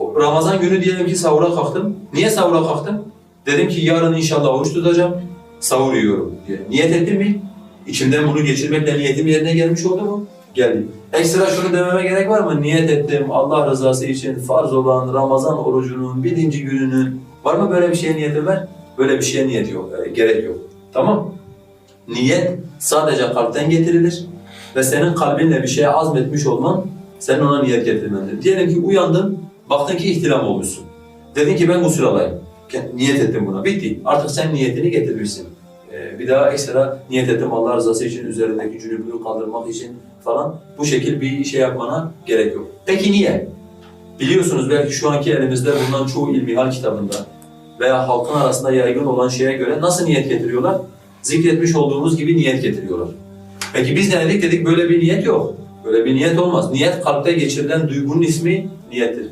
Ramazan günü diyelim ki sahura kalktım. Niye sahura kalktım? Dedim ki yarın inşallah oruç tutacağım. Sahur yiyorum diye. Niyet ettim mi? İçimden bunu geçirmekle niyetim yerine gelmiş oldu mu? Geldi. Ekstra şunu dememe gerek var mı? Niyet ettim Allah rızası için farz olan Ramazan orucunun birinci gününün var mı böyle bir şeye niyetim var? Böyle bir şeye niyet yok, e, gerek yok. Tamam Niyet sadece kalpten getirilir ve senin kalbinle bir şeye azmetmiş olman senin ona niyet getirmendir. Diyelim ki uyandın, baktın ki ihtilam olmuşsun. Dedin ki ben gusül alayım. Niyet ettim buna. Bitti. Artık sen niyetini getirmişsin. Ee, bir daha ekstra niyet ettim Allah rızası için, üzerindeki cünüplüğü kaldırmak için falan bu şekil bir şey yapmana gerek yok. Peki niye? Biliyorsunuz belki şu anki elimizde bulunan çoğu ilmihal kitabında veya halkın arasında yaygın olan şeye göre nasıl niyet getiriyorlar? Zikretmiş olduğumuz gibi niyet getiriyorlar. Peki biz ne dedik? Dedik böyle bir niyet yok. Böyle bir niyet olmaz. Niyet kalpte geçirilen duygunun ismi niyettir.